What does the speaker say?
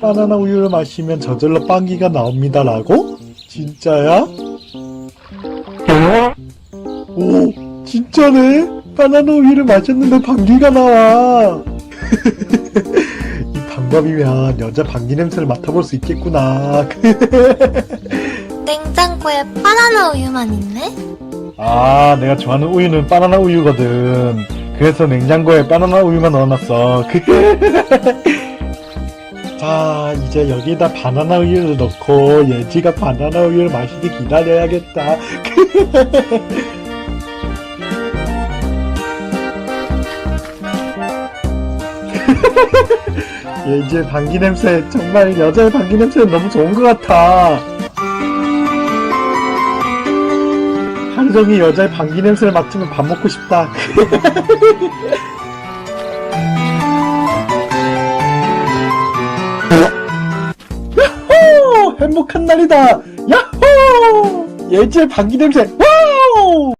바나나 우유를 마시면 저절로 빵기가 나옵니다라고? 진짜야? 오, 진짜네? 바나나 우유를 마셨는데 방귀가 나와. 이 방법이면 여자 방귀 냄새를 맡아볼 수 있겠구나. 냉장고에 바나나 우유만 있네? 아, 내가 좋아하는 우유는 바나나 우유거든. 그래서 냉장고에 바나나 우유만 넣어놨어. 자, 이제 여기다 바나나 우유를 넣고 예지가 바나나 우유를 마시기 기다려야겠다. 예지의 방귀 냄새, 정말 여자의 방귀 냄새는 너무 좋은 것 같아. 하루 종일 여자의 방귀 냄새를 맡으면 밥 먹고 싶다. 행복한 날이다. 야호! 예지의 방귀 냄새. 와우!